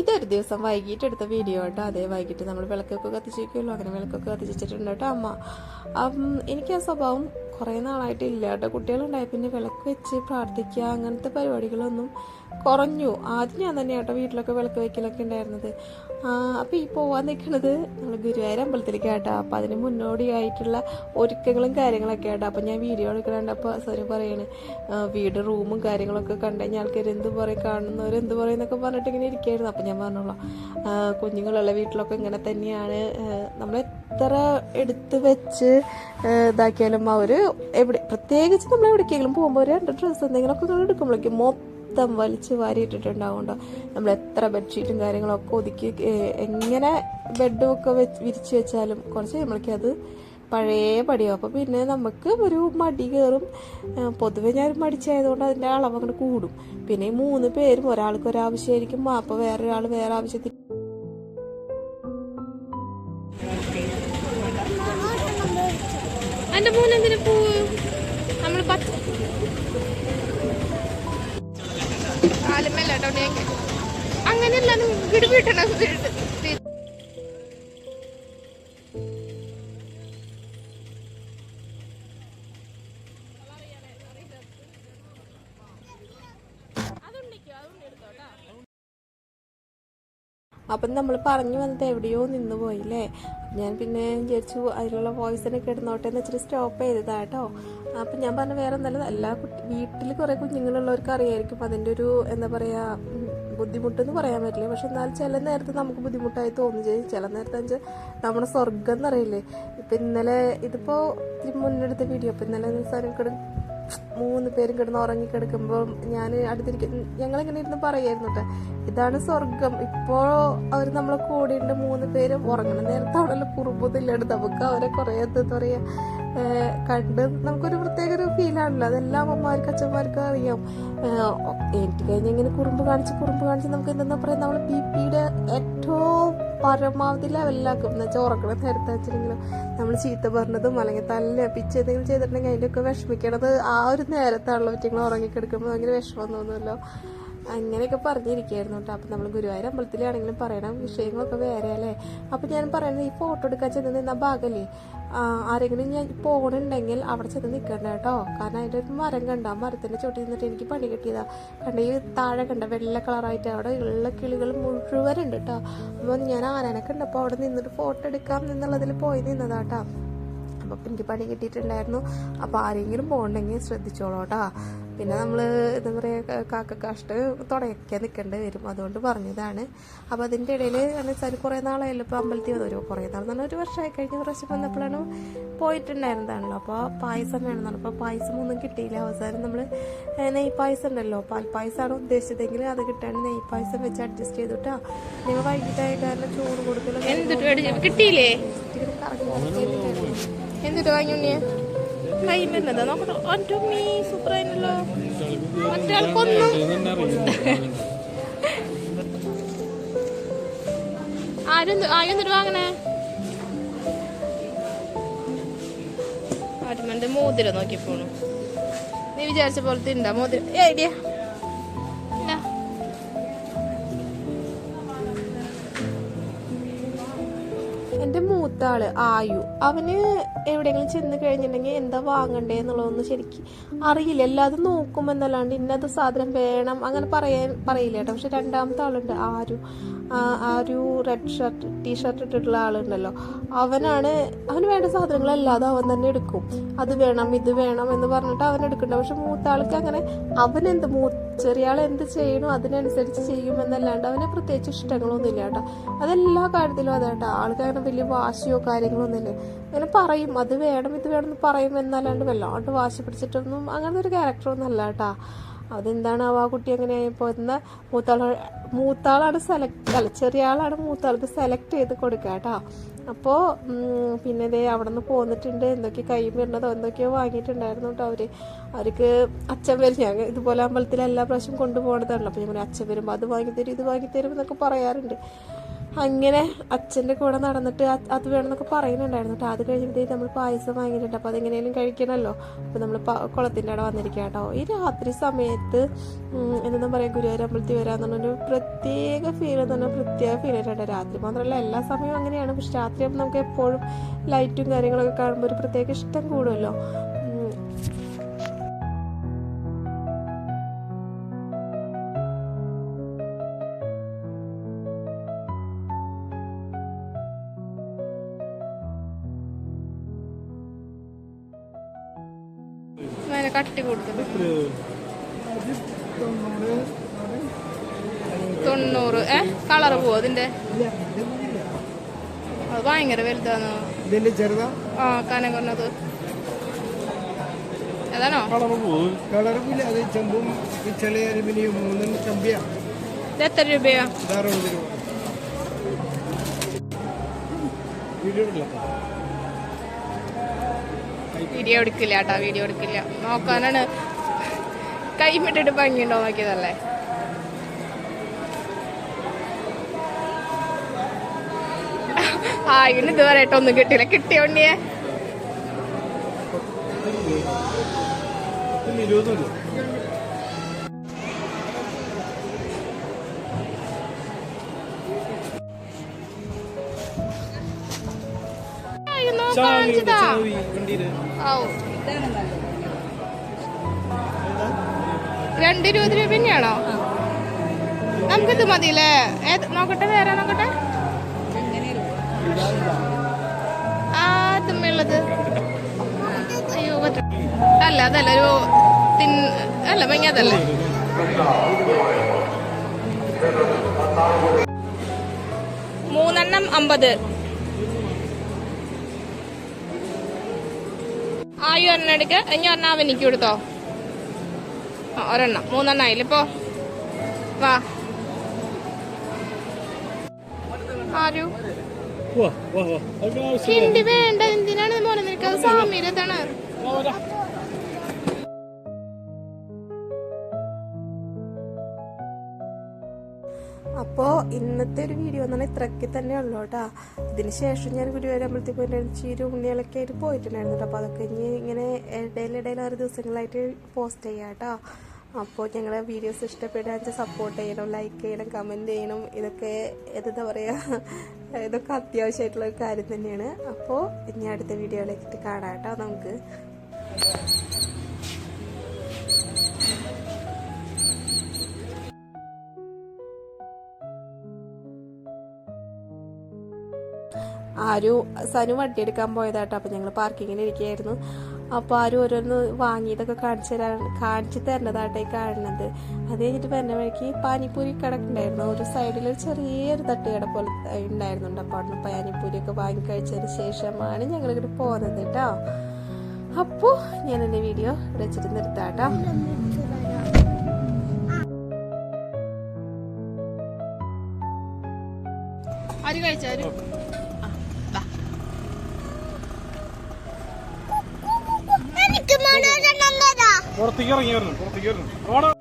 ഇതൊരു ദിവസം വൈകിട്ട് എടുത്ത വീഡിയോ കേട്ടോ. അതേ വൈകിട്ട് നമ്മൾ വിളക്കൊക്കെ കത്തിച്ചിരിക്കുമല്ലോ അങ്ങനെ വിളക്കൊക്കെ കത്തിച്ചിട്ടുണ്ട് കേട്ടോ അമ്മ. എനിക്ക് ആ സ്വഭാവം കുറേ നാളായിട്ട് ഇല്ല കേട്ടോ കുട്ടികളുണ്ടായി. പിന്നെ വിളക്ക് വെച്ച് പ്രാർത്ഥിക്കുക അങ്ങനത്തെ പരിപാടികളൊന്നും കുറഞ്ഞു. ആദ്യം ഞാൻ തന്നെ കേട്ടോ വീട്ടിലൊക്കെ വിളക്ക് വെക്കലൊക്കെ ഉണ്ടായിരുന്നത്. അപ്പോൾ ഈ പോവാൻ നിൽക്കുന്നത് നമ്മൾ ഗുരുവായൂർ അമ്പലത്തിലേക്ക് കേട്ടോ അപ്പം അതിന് മുന്നോടിയായിട്ടുള്ള ഒരുക്കങ്ങളും കാര്യങ്ങളൊക്കെ കേട്ടോ അപ്പം ഞാൻ വീഡിയോ എടുക്കണുണ്ട്. അപ്പോൾ സോറി പറയാണ് വീട് റൂമും കാര്യങ്ങളൊക്കെ കണ്ടു കഴിഞ്ഞാൽ ആൾക്കാർ എന്ത് പറയും കാണുന്നവർ എന്ത് പറയുന്നൊക്കെ പറഞ്ഞിട്ട് ഇങ്ങനെ ഇരിക്കുകയായിരുന്നു അപ്പം ഞാൻ പറഞ്ഞോളാം. കുഞ്ഞുങ്ങളുള്ള വീട്ടിലൊക്കെ ഇങ്ങനെ തന്നെയാണ്. നമ്മൾ എത്ര എടുത്ത് വെച്ച് ഇതാക്കിയാലും അവർ എവിടെ പ്രത്യേകിച്ച് നമ്മൾ എവിടേക്കെങ്കിലും പോകുമ്പോൾ രണ്ട് ഡ്രസ്സ് എന്തെങ്കിലുമൊക്കെ നമ്മൾ എടുക്കുമ്പോഴേക്കും മൊത്തം വലിച്ച് വാരിയിട്ടിട്ടുണ്ടാവുണ്ടോ? നമ്മൾ എത്ര ബെഡ്ഷീറ്റും കാര്യങ്ങളൊക്കെ ഒതുക്കി എങ്ങനെ ബെഡും ഒക്കെ വെച്ച് വിരിച്ചു വെച്ചാലും കുറച്ച് നമ്മൾക്ക് അത് പഴയ പടിയാവും. അപ്പോൾ പിന്നെ നമുക്ക് ഒരു മടി കയറും. പൊതുവെ ഞാൻ മടിച്ചായതുകൊണ്ട് അതിന്റെ അളവ് അങ്ങോട്ട് കൂടും. പിന്നെ ഈ മൂന്ന് പേരും ഒരാൾക്ക് ഒരാവശ്യമായിരിക്കും. അപ്പോൾ വേറൊരാൾ വേറെ ആവശ്യത്തിന് എന്റെ മോൻ എന്തിനു പോവ്? നമ്മൾ പത്ത് കാലുമല്ലോ അങ്ങനെയല്ല വീട് അപ്പം നമ്മൾ പറഞ്ഞു വന്നത് എവിടെയോ നിന്ന് പോയില്ലേ? ഞാൻ പിന്നെ വിചാരിച്ചു അതിലുള്ള വോയിസിനൊക്കെ ഇടുന്നോട്ടെ എന്ന് വെച്ചിട്ട് സ്റ്റോപ്പ് ചെയ്തതാ കേട്ടോ അപ്പം ഞാൻ പറഞ്ഞ വേറെ ഒന്നല്ല എല്ലാ കുട്ടി വീട്ടിൽ കുറേ കുഞ്ഞുങ്ങളുള്ളവർക്ക് അറിയായിരിക്കും അതിന്റെ ഒരു എന്താ പറയുക ബുദ്ധിമുട്ടെന്ന് പറയാൻ പറ്റില്ല. പക്ഷെ എന്നാൽ ചില നേരത്തെ നമുക്ക് ബുദ്ധിമുട്ടായി തോന്നും. ചെയ്യും. ചില നേരത്തെ വെച്ചാൽ നമ്മുടെ സ്വർഗം എന്നറിയില്ലേ? ഇപ്പം ഇന്നലെ ഇതിപ്പോൾ മുന്നെടുത്ത വീഡിയോ അപ്പം ഇന്നലെ കിട മൂന്ന് പേരും കിടന്ന് ഉറങ്ങിക്കിടക്കുമ്പോൾ ഞാൻ അടുത്തിരിക്കും ഞങ്ങളിങ്ങനെ ഇരുന്ന് പറയായിരുന്നു കേട്ടോ ഇതാണ് സ്വർഗം ഇപ്പോ അവർ നമ്മളെ കൂടെയുണ്ട് മൂന്ന് പേരും. നേരത്തെ അവിടെ കുറുമ്പൊന്നുമില്ലാണ്ട് നമുക്ക് അവരെ കുറേ എന്താ പറയാ ഏഹ് കണ്ട് നമുക്കൊരു പ്രത്യേക ഒരു ഫീലാണല്ലോ അതെല്ലാം അമ്മമാർക്ക് അച്ഛന്മാർക്കും അറിയാം. എനിക്ക് കഴിഞ്ഞ് ഇങ്ങനെ കുറുമ്പ് കാണിച്ച് കുറുമ്പ് കാണിച്ച് നമുക്ക് എന്താ പറയാ നമ്മളെ ബി പിയുടെ ഏറ്റവും പരമാവധി ലെവലിലാക്കും. എന്ന് വെച്ചാൽ ഉറക്കണ നേരത്തെ വെച്ചിട്ടുണ്ടെങ്കിലും നമ്മൾ ചീത്ത പറഞ്ഞതും അല്ലെങ്കിൽ തല്ല പിച്ച് എന്തെങ്കിലും ചെയ്തിട്ടുണ്ടെങ്കിൽ അതിന്റെയൊക്കെ വിഷമിക്കണത് ആ ഒരു നേരത്താണല്ലോ പറ്റിയെങ്കിലും ഉറങ്ങിക്കിടക്കുമ്പോൾ ഭയങ്കര വിഷമം തോന്നുമല്ലോ അങ്ങനെയൊക്കെ പറഞ്ഞിരിക്കുകയായിരുന്നു കേട്ടോ. അപ്പം നമ്മൾ ഗുരുവായൂർ അമ്പലത്തിലാണെങ്കിലും പറയണം വിഷയങ്ങളൊക്കെ വേറെ അല്ലേ? അപ്പം ഞാൻ പറയുന്നത് ഈ ഫോട്ടോ എടുക്കാൻ ചെന്ന് നിന്ന ഭാഗമല്ലേ ആരെങ്കിലും ഞാൻ പോകണുണ്ടെങ്കിൽ അവിടെ ചെന്ന് നിൽക്കണ്ട കേട്ടോ. കാരണം അതിന്റെ ഒരു മരം കണ്ട. ആ മരത്തിന്റെ ചോട്ടിൽ നിന്നിട്ട് എനിക്ക് പണി കിട്ടിയതാ. കണ്ട ഈ താഴെ കണ്ട വെള്ള കളറായിട്ട് അവിടെ ഉള്ള കിളികൾ മുഴുവൻ ഉണ്ട് കേട്ടോ. അപ്പം ഞാൻ ആരാനെ കണ്ടപ്പോൾ അവിടെ നിന്നിട്ട് ഫോട്ടോ എടുക്കാം എന്നുള്ളതിൽ പോയി നിന്നതാട്ടോ അപ്പം എനിക്ക് പണി കിട്ടിയിട്ടുണ്ടായിരുന്നു. അപ്പോൾ ആരെങ്കിലും പോകണമെങ്കിൽ ശ്രദ്ധിച്ചോളൂ കേട്ടോ. പിന്നെ നമ്മൾ എന്താ പറയുക കാക്ക കാഷ്ട് തുടയ്ക്കാൻ നിൽക്കേണ്ടി വരും. അതുകൊണ്ട് പറഞ്ഞതാണ്. അപ്പോൾ അതിന്റെ ഇടയിൽ എന്ന് വെച്ചാൽ കുറേ നാളായല്ലോ ഇപ്പോൾ അമ്പലത്തിൽ വന്നു ഒരു കുറേ നാൾ തന്നെ ഒരു വർഷമായി കഴിഞ്ഞ പ്രാവശ്യം വന്നപ്പോഴാണ് പോയിട്ടുണ്ടായിരുന്നതാണല്ലോ. അപ്പോൾ പായസം വേണമെന്നാണ്. അപ്പോൾ പായസം ഒന്നും കിട്ടിയില്ല. അവസാനം നമ്മൾ നെയ് പായസം ഉണ്ടല്ലോ. പാൽ പായസമാണ് ഉദ്ദേശിച്ചതെങ്കിൽ അത് കിട്ടാണ്ട് നെയ് പായസം വെച്ച് അഡ്ജസ്റ്റ് ചെയ്തിട്ടാ. നിങ്ങൾ വൈകിട്ടായ കാരണം ചോറ് കൊടുക്കലോ എന്തിട്ട് കിട്ടിയില്ലേ? എന്തിട്ട് വാങ്ങിയ? കയ്യിലുള്ളതാ. നോക്കട്ടെ ഒറ്റ മീ ആരും ആരും വാങ്ങണേ? മോതിരം നീ വിചാരിച്ച പോലത്തെ ഉണ്ടാ മോതിരം. ഏ മൂത്ത ആൾ ആയു. അവന് എവിടെയെങ്കിലും ചെന്ന് കഴിഞ്ഞിട്ടുണ്ടെങ്കിൽ എന്താ വാങ്ങണ്ടേ എന്നുള്ളതൊന്നും ശരിക്ക് അറിയില്ല. എല്ലാതും നോക്കുമെന്നല്ലാണ്ട് ഇന്നത് സാധനം വേണം അങ്ങനെ പറയാൻ പറയില്ല കേട്ടോ. പക്ഷെ രണ്ടാമത്തെ ആളുണ്ട് ആരു. ആ ആ റെഡ് ഷർട്ട് ടീ ഷർട്ട് ഇട്ടിട്ടുള്ള ആളുണ്ടല്ലോ. അവനാണ് അവന് വേണ്ട സാധനങ്ങളല്ലാതെ അവൻ തന്നെ എടുക്കും. അത് വേണം ഇത് വേണം എന്ന് പറഞ്ഞിട്ട് അവൻ എടുക്കണ്ട. പക്ഷെ മൂത്ത ആൾക്ക് അങ്ങനെ അവനെന്ത് മൂത്ത ചെറിയ ആൾ എന്ത് ചെയ്യണോ അതിനനുസരിച്ച് ചെയ്യുമെന്നല്ലാണ്ട് അവന് പ്രത്യേകിച്ച് ഇഷ്ടങ്ങളൊന്നും ഇല്ല കേട്ടോ. അതെല്ലാ കാര്യത്തിലും അതെ കേട്ടോ. ആൾക്ക് അങ്ങനെ വലിയ വാശിയോ കാര്യങ്ങളോ ഒന്നുമില്ല അങ്ങനെ പറയും അത് വേണം ഇത് വേണം എന്ന് പറയും എന്നല്ലാണ്ട് വല്ലാണ്ട് വാശി പിടിച്ചിട്ടൊന്നും അങ്ങനത്തെ ഒരു ക്യാരക്ടറൊന്നും അല്ല കേട്ടോ. അതെന്താണ്? ആ കുട്ടി അങ്ങനെ ആയപ്പോൾ എന്നാൽ മൂത്താൾ മൂത്താളാണ് സെലക്ട് അല്ല ചെറിയ ആളാണ് മൂത്താൾക്ക് സെലക്ട് ചെയ്ത് കൊടുക്കുക കേട്ടോ. അപ്പോൾ പിന്നെ ഇതേ അവിടെ നിന്ന് പോന്നിട്ടുണ്ട്. എന്തൊക്കെ കൈ വരുന്നതോ എന്തൊക്കെയോ വാങ്ങിയിട്ടുണ്ടായിരുന്നു കേട്ടോ അവർ അവർക്ക് അച്ഛൻ വരും. ഞാൻ ഇതുപോലെ അമ്പലത്തിൽ എല്ലാ പ്രാവശ്യം കൊണ്ടുപോകണതാണല്ലോ അപ്പോൾ ഞാൻ അച്ഛൻ വരുമ്പോൾ അത് വാങ്ങിത്തരും ഇത് വാങ്ങിത്തരും എന്നൊക്കെ പറയാറുണ്ട്. അങ്ങനെ അച്ഛന്റെ കൂടെ നടന്നിട്ട് അത് വേണമെന്നൊക്കെ പറയുന്നുണ്ടായിരുന്നു. കേട്ടോ അത് കഴിഞ്ഞപ്പോഴത്തേക്ക് നമ്മൾ പായസം വാങ്ങിയിട്ടുണ്ട്. അപ്പോൾ അതെങ്ങനെയും കഴിക്കണമല്ലോ അപ്പോൾ നമ്മൾ കുളത്തിന്റെ അവിടെ വന്നിരിക്കുക കേട്ടോ ഈ രാത്രി സമയത്ത് എന്താ പറയുക ഗുരുവായൂർ അമ്പലത്തിൽ വരാന്ന് പറഞ്ഞൊരു പ്രത്യേക ഫീൽ എന്ന് പറഞ്ഞാൽ പ്രത്യേക ഫീൽ ആയിട്ടുണ്ട്. രാത്രി മാത്രമല്ല എല്ലാ സമയവും അങ്ങനെയാണ്. പക്ഷെ രാത്രി ആകുമ്പോൾ നമുക്ക് എപ്പോഴും ലൈറ്റും കാര്യങ്ങളൊക്കെ കാണുമ്പോൾ ഒരു പ്രത്യേക ഇഷ്ടം കൂടുമല്ലോ അതിനെ കട്ടി കൊടുക്കുന്നു. തൊണ്ണൂറ്. ഏ? കളറ് പോവോ അതിന്റെ? അത് ഭയങ്കര വലുതാണ് ആ കനം കുറഞ്ഞത്. അതാണോ? രൂപയാ? അത് വീഡിയോ എടുക്കില്ല കേട്ടോ വീഡിയോ എടുക്കില്ല. നോക്കാനാണ്. കൈമിട്ടിട്ട് ഭംഗിയുണ്ടോ നോക്കിയതല്ലേ? ആ ഇന്ന് ഇതുവരെ ഒന്നും കിട്ടിയില്ല. ഇരുപത് രൂപ കാണിച്ചതാ. ഔ. രണ്ട് ഇരുപത് രൂപ തന്നെയാണോ? നമുക്കിത് മതിയില്ലേ? നോക്കട്ടെ വേറെ നോക്കട്ടെ. ആ തുമ്മുള്ളത് അയ്യോ അല്ല അതല്ല ഒരു തിൻ അല്ല ഭംഗി മൂന്നെണ്ണം അമ്പത്. ആയി ഒരെണ്ണം എടുക്ക. ഇനി ഒരെണ്ണം എനിക്ക് കൊടുത്തോ? ഒരെണ്ണം. മൂന്നെണ്ണം ആയില്ല? ഇപ്പോ വാ. ആരു? വേണ്ട എന്തിനാണ് മോനെ നിനക്ക്? അത് അപ്പോൾ ഇന്നത്തെ ഒരു വീഡിയോ എന്ന് പറഞ്ഞാൽ ഇത്രയ്ക്ക് തന്നെ ഉള്ളൂ കേട്ടോ. ഇതിന് ശേഷം ഞാൻ ഗുരുവായൂർ അമ്പലത്തിൽ പോയിട്ടുണ്ടായിരുന്നു ചീര ഉണ്ണികളൊക്കെ ആയിട്ട് പോയിട്ടുണ്ടായിരുന്നു അപ്പോൾ അതൊക്കെ ഇനി ഇങ്ങനെ ഇടയിലിടയിൽ ആറ് ദിവസങ്ങളായിട്ട് പോസ്റ്റ് ചെയ്യാം കേട്ടോ. അപ്പോൾ ഞങ്ങളെ വീഡിയോസ് ഇഷ്ടപ്പെടാൻ സപ്പോർട്ട് ചെയ്യണം ലൈക്ക് ചെയ്യണം കമന്റ് ചെയ്യണം. ഇതൊക്കെ എന്താ പറയുക ഇതൊക്കെ അത്യാവശ്യമായിട്ടുള്ള ഒരു കാര്യം തന്നെയാണ്. അപ്പോൾ ഇനി അടുത്ത വീഡിയോയിലേക്ക് കാണാം കേട്ടോ നമുക്ക്. ആരു സനു വണ്ടി എടുക്കാൻ പോയതാട്ടോ. അപ്പം ഞങ്ങൾ പാർക്കിങ്ങിൽ ഇരിക്കുകയായിരുന്നു അപ്പോൾ ആരും ഓരോന്ന് വാങ്ങിയതൊക്കെ കാണിച്ചു തരാൻ കാണിച്ചു തരുന്നതാട്ടെ കാണുന്നത്. അത് കഴിഞ്ഞിട്ട് വരുന്ന വഴിക്ക് പാനിപ്പൂരി കടക്കുണ്ടായിരുന്നു. ഒരു സൈഡിൽ ഒരു ചെറിയൊരു തട്ടുകട പോലെ ഉണ്ടായിരുന്നുണ്ട്. അപ്പോൾ അവിടെ പാനിപ്പൂരിയൊക്കെ വാങ്ങി കഴിച്ചതിന് ശേഷമാണ് ഞങ്ങൾ ഇങ്ങോട്ട് പോകുന്നത് കേട്ടോ അപ്പോൾ ഞാൻ എന്റെ വീഡിയോ വെച്ചിട്ട് നിർത്താട്ടോ. ആര് കഴിച്ചാരു പുറത്തേക്ക് ഇറങ്ങിയായിരുന്നു പുറത്തേക്ക് ഇറങ്ങി